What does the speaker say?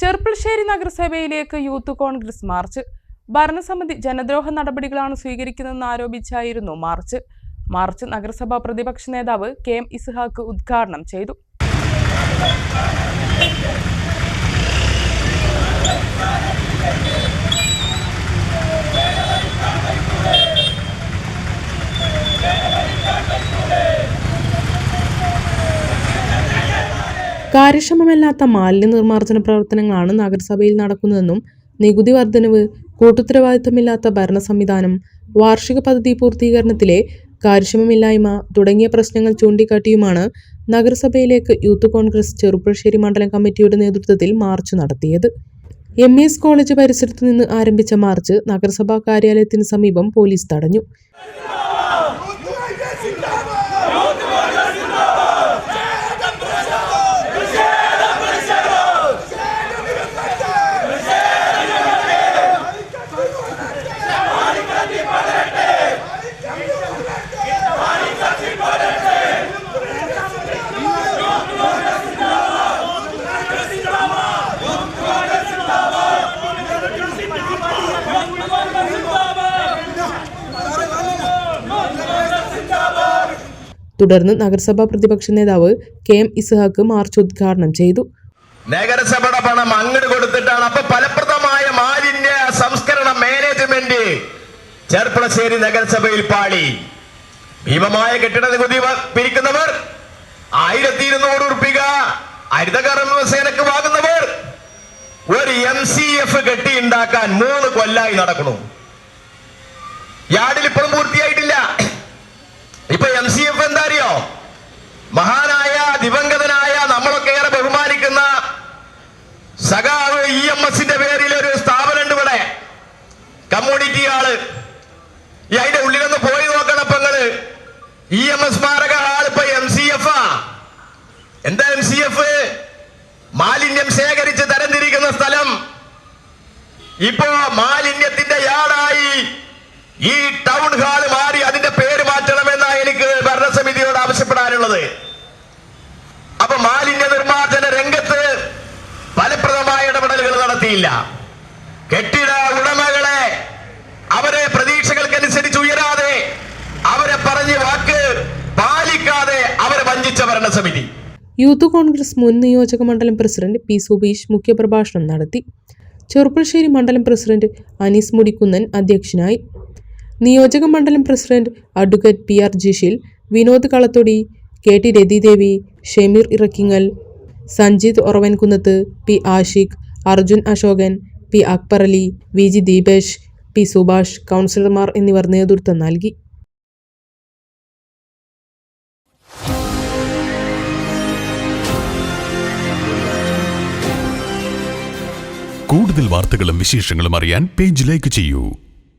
ചെർപ്പുളശ്ശേരി നഗരസഭയിലേക്ക് youth Congress march. ഭരണസമിതി ജനദ്രോഹ നടപടികളാണ് സ്വീകരിക്കുന്നതെന്ന് ആരോപിച്ചായിരുന്നു മാർച്ച്. മാർച്ച് നഗരസഭാ പ്രതിപക്ഷ നേതാവ് കെ എം ഇസ്ഹാക്ക് ഉദ്ഘാടനം ചെയ്തു. കാര്യക്ഷമമല്ലാത്ത മാലിന്യ നിർമ്മാർജന പ്രവർത്തനങ്ങളാണ് നഗരസഭയിൽ നടക്കുന്നതെന്നും നികുതി വർധനവ് കൂട്ടുത്തരവാദിത്തമില്ലാത്ത ഭരണ സംവിധാനം വാർഷിക പദ്ധതി പൂർത്തീകരണത്തിലെ കാര്യക്ഷമമില്ലായ്മ തുടങ്ങിയ പ്രശ്നങ്ങൾ ചൂണ്ടിക്കാട്ടിയുമാണ് നഗരസഭയിലേക്ക് യൂത്ത് കോൺഗ്രസ് ചെറുപ്പുഴശ്ശേരി മണ്ഡലം കമ്മിറ്റിയുടെ നേതൃത്വത്തിൽ മാർച്ച് നടത്തിയത്. എം എസ് കോളേജ് പരിസരത്ത് നിന്ന് ആരംഭിച്ച മാർച്ച് നഗരസഭാ കാര്യാലയത്തിന് സമീപം പോലീസ് തടഞ്ഞു. തുടർന്ന് നഗരസഭാ പ്രതിപക്ഷ നേതാവ് കെ എം ഇസ്ഹാക്ക് മാർച്ച് ഉദ്ഘാടനം ചെയ്തു. നഗരസഭയുടെ പണം അങ്ങോട്ട് കൊടുത്തിട്ടാണ് അപ്പൊ ഫലപ്രദമായ മാലിന്യ സംസ്കരണ മാനേജ്മെന്റ് ചെർപ്പളശ്ശേരി നഗരസഭയിൽ പാളി. ഭീമമായ കെട്ടിട നികുതി പിരിക്കുന്നവർ ആയിരത്തി ഇരുന്നൂറ് ഉറുപ്പിക ഹരിതകർമ്മസേനക്ക് വാങ്ങുന്നവർ ഒരു എം സി എഫ് കെട്ടി ഉണ്ടാക്കാൻ മൂന്ന് കൊല്ലായി നടക്കണു യാർഡിൽ ഇപ്പോഴും പൂർത്തിയായിട്ടില്ല ഇപ്പൊ എം സി എഫ് എന്താ അറിയോ മഹാനായ ദിവംഗതനായ നമ്മളൊക്കെ ഏറെ ബഹുമാനിക്കുന്ന സഖാവ് ഇ എം എസിന്റെ പേരിൽ ഒരു സ്ഥാപനമുണ്ട് ഇവിടെ. Community hall. ഈ അതിന്റെ ഉള്ളിലൊന്ന് പോയി നോക്കണം ഇപ്പൊ നിങ്ങൾ. ഇ എം എസ് സ്മാരക ഹാൾ ഇപ്പൊ എം സി എഫ് ആ. എന്താ എം സി എഫ്? മാലിന്യം ശേഖരിച്ച് തരംതിരിക്കുന്ന സ്ഥലം. ഇപ്പോ മാലിന്യത്തിന്റെ യാടായി ഈ ടൗൺ ഹാൾ മാറി അതിന്റെ നടത്തിയില്ല. കെട്ടിട ഉടമകളെ അവരെ പ്രതീക്ഷകൾക്കനുസരിച്ച് ഉയരാതെ അവരെ പറഞ്ഞ വാക്ക് പാലിക്കാതെ അവരെ വഞ്ചിച്ച ഭരണസമിതി. യൂത്ത് കോൺഗ്രസ് മുൻ നിയോജക മണ്ഡലം പ്രസിഡന്റ് പി സുബീഷ് മുഖ്യപ്രഭാഷണം നടത്തി. ചെറുപ്പുളശ്ശേരി മണ്ഡലം പ്രസിഡന്റ് അനീസ് മുടിക്കുന്നൻ അധ്യക്ഷനായി. നിയോജക മണ്ഡലം president advocate P R Jishil Vinod Kalathodi K T Rathidevi Shameer Irakkingal Sanjith Oravankunnath P Ashiq Arjun Ashokan P Akbar Ali V G Deepesh P Subhash കൗൺസിലർമാർ എന്നിവർ നേതൃത്വം നൽകി. കൂടുതൽ വാർത്തകളും വിശേഷങ്ങളും അറിയാൻ പേജ് ലൈക്ക് ചെയ്യൂ.